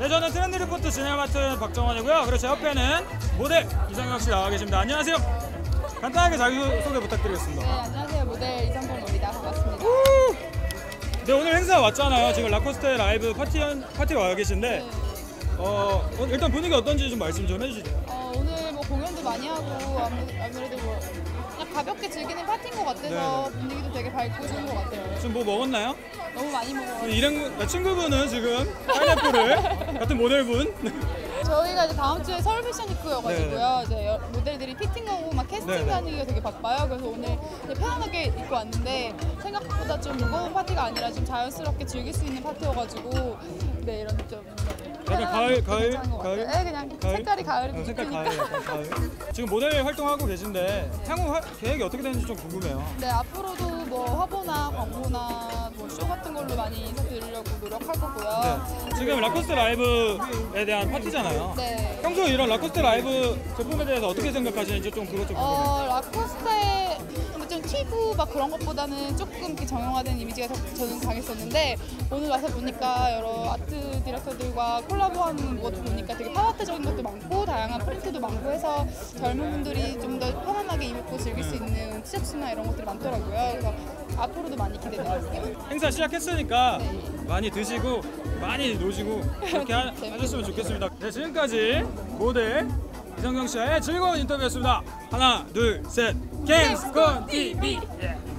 네, 저는 트렌드 리포트 진행 맡은 박정원이고요. 그리고 제 옆에는 모델 이상혁 씨 나와 계십니다. 안녕하세요. 간단하게 자기소개 부탁드리겠습니다. 네, 안녕하세요. 모델 이상범입니다. 반갑습니다. 네, 오늘 행사 왔잖아요. 지금 라코스테 라이브 파티, 파티에 와 계신데, 네. 어, 오늘 일단 분위기 어떤지 좀 말씀 좀 해주시죠. 어, 오늘 뭐 공연도 많이 하고 아무, 아무래도 뭐 그냥 가볍게 즐기는 파티인 것 같아서 분위기도 되게 밝고 좋은 것 같아요. 지금 뭐 먹었나요? 너무 많이 먹어요. 일행, 친구분은 지금 파인애플을, 같은 모델분. 저희가 이제 다음 주에 서울 패션 위크여가지고요. 네. 이제 여- 모델들이 피팅하고 막 네네. 캐스팅하는 게 되게 바빠요. 그래서 오늘 편안하게 입고 왔는데 생각보다 좀 무거운 파티가 아니라 좀 자연스럽게 즐길 수 있는 파티여가지고 네 이런 좀 편안한 가을, 가을. 가을? 네, 그냥 가을? 색깔이 가을이 어, 색깔 좀 가을, 약간 가을. 지금 모델 활동하고 계신데, 향후 화- 계획이 어떻게 되는지 좀 궁금해요. 네 앞으로도 뭐 화보나 광고나 걸로 많이 인사드리려고 노력할 거고요. 네. 지금 라코스테 라이브에 대한 파티잖아요. 네. 평소에 이런 라코스테 라이브 제품에 대해서 어떻게 생각하시는지 좀 그것 좀 궁금해요. 어 라코스테 근데 좀 튀고 막 그런 것보다는 조금 이렇게 정형화된 이미지가 더- 저는 강했었는데 오늘 와서 보니까 여러 아트 디렉터들과 콜라보하는 것도 보니까 되게 파워트적인 것도 많고 다양한 프린트도 많고 해서 젊은 분들이 좀 더 편안하게 입고 즐길 수 있는 티셔츠나 이런 것들이 많더라고요. 그래서 앞으로도 많이 기대돼요. 행사 시작했 으니까 네. 많이 드시고 많이 노시고 그렇게 하, 하셨으면 좋겠습니다. 네, 지금까지 모델 이성경 씨와의 즐거운 인터뷰였습니다. 하나, 둘, 셋, 게임스콘 TV. 예.